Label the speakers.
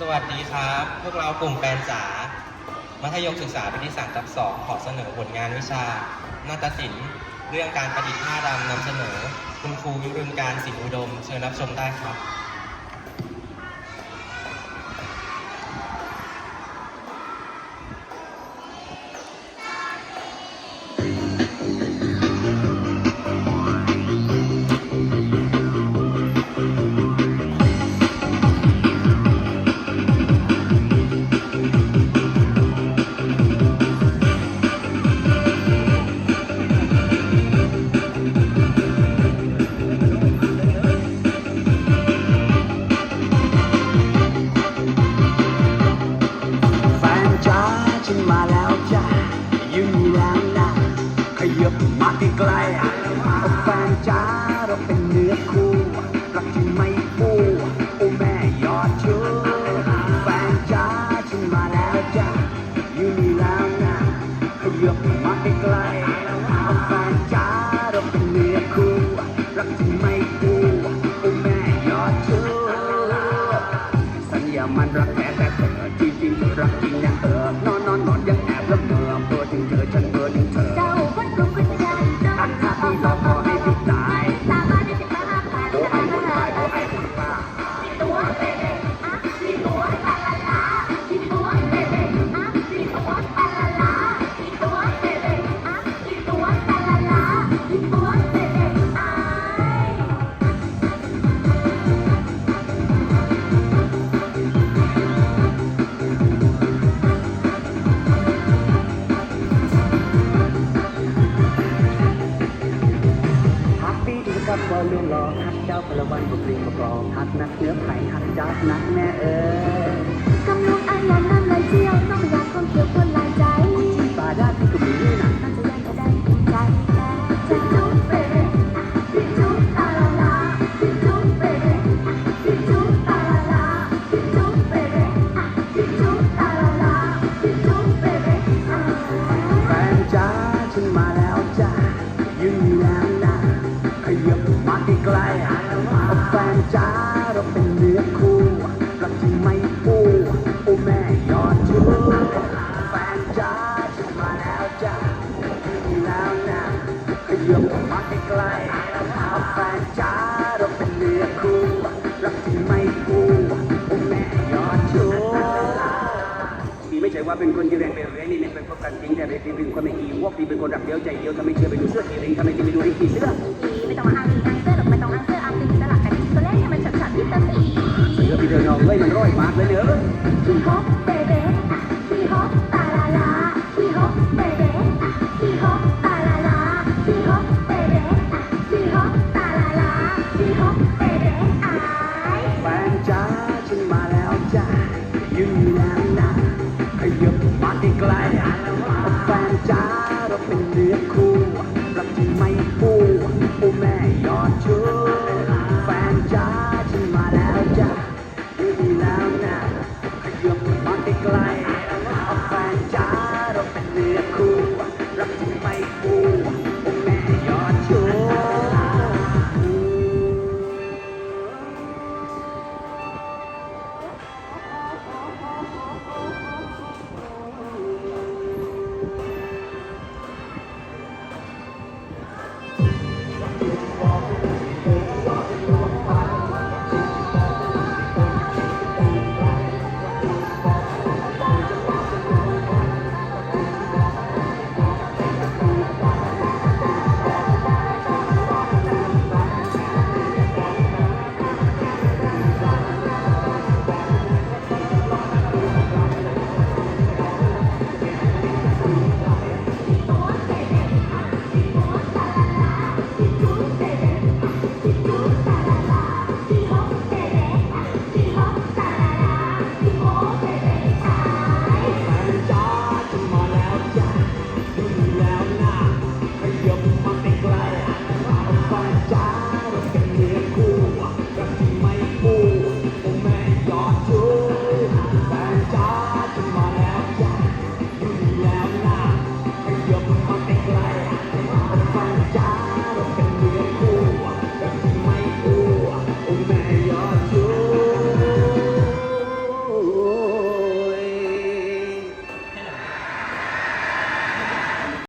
Speaker 1: สวัสดีครับ พวกเรากลุ่มแปนจ๋า มัธยมศึกษาปีที่สามทับสองขอเสนอผลงานวิชา นาฏศิลป์ เรื่องการประดิษฐ์ท่าดำนำเสนอ คุณครูวิรุณการสิงห์อุดม เชิญรับชมได้ครับ
Speaker 2: บมาใกล้ๆแฟนจ้าเราเป็นเนื้อคู่รักที่ไม่ฟูโอ้แม่ยอดชูสัญญามันรักแท้แต่เธอจริงจริงรักจริงนะเออ รับ
Speaker 3: ว่าลืม
Speaker 2: หลอกักเจ้าพลวันบุกรีบกรองฮักนักเนื้อไผ่ฮักจ้านักแม่เอ๋ยกำ
Speaker 3: ลังอายานน้ำไหลเชี่ยวต้องอยากคงเกี่ยวาเป็
Speaker 2: นคนที่แรงไปเรื่อนี่เนี่ยเป็นพบกันจริงแต่เป็นเป็นคนไม่กี่วอกดีเป็นคนรักเดียวใจเดียวทำไมเชื่อไปดูเสื้อกี่ริงทำไมจะไปดูริงกี่เสื้อ
Speaker 3: ไม่ต้องมาอ้างอิงอ้างเสื้อหรอกไม่ต้องอ้างเสื้ออ้างลิงสลับกันตัวแรกให้มันฉัดๆวิตามิน
Speaker 2: เสื้อพี่เดินนองเลยมันร้อยมากเลยเนอะ
Speaker 3: พี่ฮอปเบเบ้อ